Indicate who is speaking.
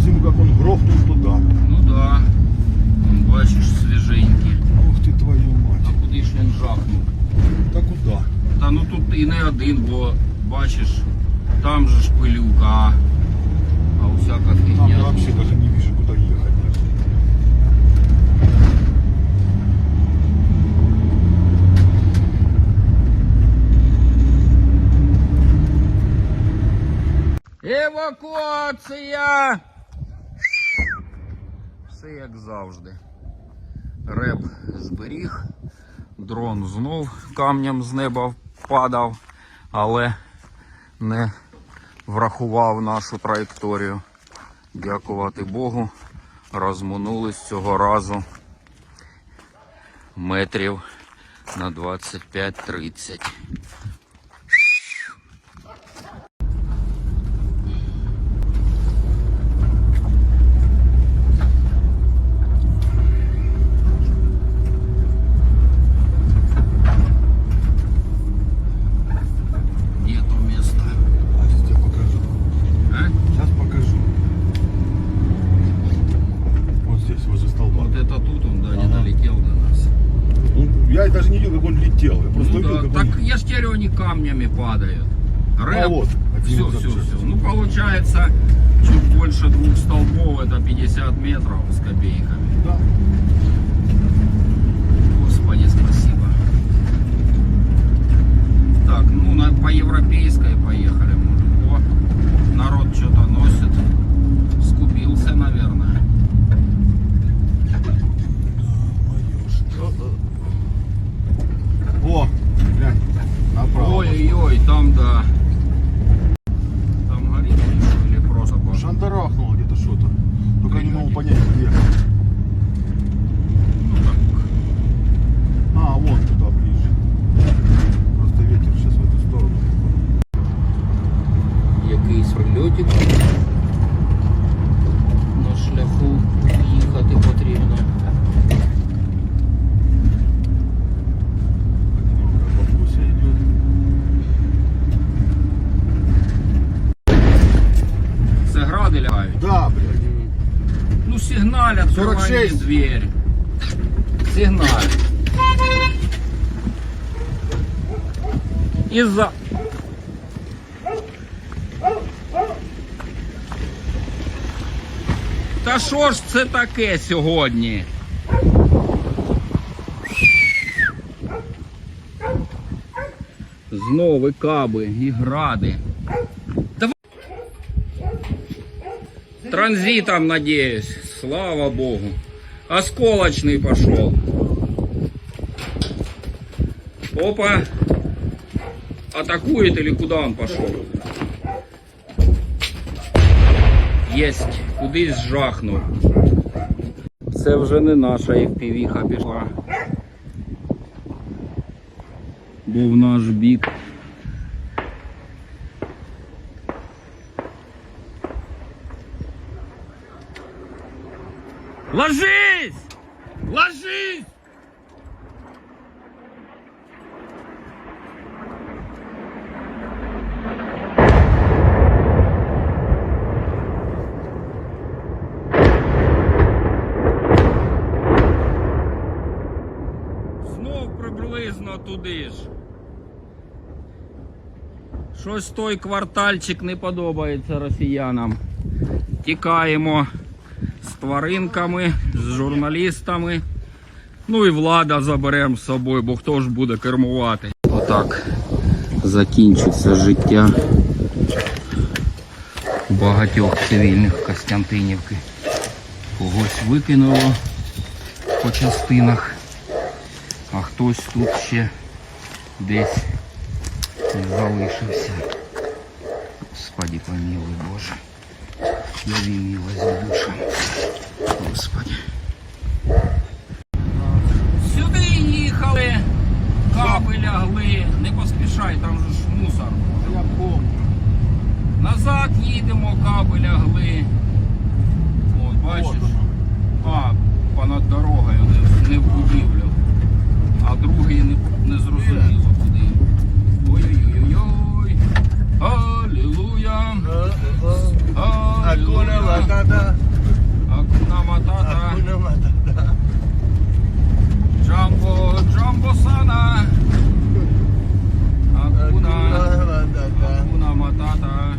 Speaker 1: Максиму, как он грохнул туда.
Speaker 2: Ну да. Он, бачишь, свеженький.
Speaker 1: Ух ты, твою мать. А
Speaker 2: куди ж он жахнул
Speaker 1: Та куда
Speaker 2: Та ну тут и не один, бо бачиш, там же ж пилюка, а усяка фігня. Там вообще
Speaker 1: даже не вижу, куда ехать.
Speaker 2: эвакуация все як завжди. Реп зберіг, дрон знов камнем з неба падав, але не врахував нашу траєкторію. Дякувати Богу, розминулись цього разу метрів на 25-30. Где то место?
Speaker 1: А сейчас тебе покажу.
Speaker 2: А?
Speaker 1: Сейчас покажу. Вот здесь, возле столба. Вот
Speaker 2: это тут он, да, не Ага. долетел до нас.
Speaker 1: Ну, я даже не видел, как он летел. Я просто Ну видел, да,
Speaker 2: говорю, они камнями падают. А
Speaker 1: вот, все, все, все.
Speaker 2: Ну получается, чуть больше двух столбов, это 50 метров с копейками.
Speaker 1: Да.
Speaker 2: Ой-ой-ой, там Сигналят, 46. открывай мне дверь. Сигналь. Из-за... Та що ж це таке сьогодні? Знову каби і гради. Транзитом, надеюсь. Слава богу. Осколочный пошел. Опа. Атакует или куда он пошел? Єсть, кудись жахнув. Це вже не наша FPV-ха пішла. Бо в наш бік. Ложись! Ложись! Знов приблизно туди ж. Щось той квартальчик не подобається росіянам. Тікаємо з тваринками, з журналістами. Ну і влада заберемо з собою, бо хто ж буде кермувати. Отак закінчиться життя багатьох цивільних Костянтинівки. Когось викинуло по частинах, а хтось тут ще десь залишився. Господи, помилуй Боже. Яви милость душа. Господи. Сюди їхали, каби лягли. Не поспішай, там же ж мусор. Я. Назад їдемо, каби лягли. От, бачиш? А, понад дорогою, не, в будівлі. 大胆